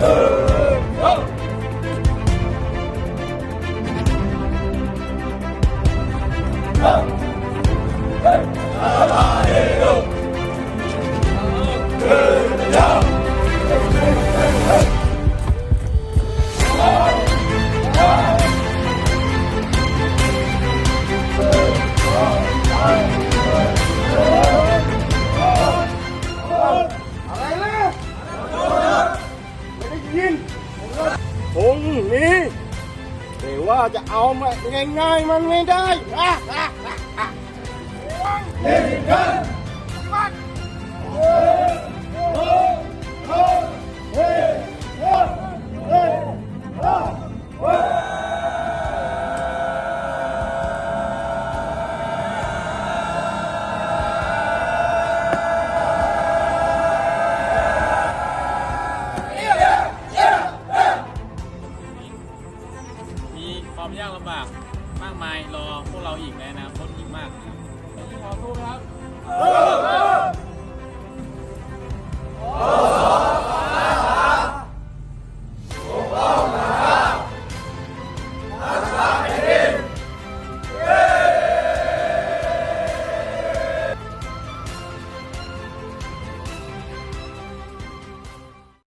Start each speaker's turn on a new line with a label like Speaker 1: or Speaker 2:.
Speaker 1: 走，走，走。 คงนี้แต่ว่าจะเอามาง่ายๆมันไม่ได้อะอะอะอะเฮ้ยเฮ้
Speaker 2: ความยากลำบากมากมายรอพวกเราอีกในอนาคตอีกมากนะครับขอสู้ไหมครับ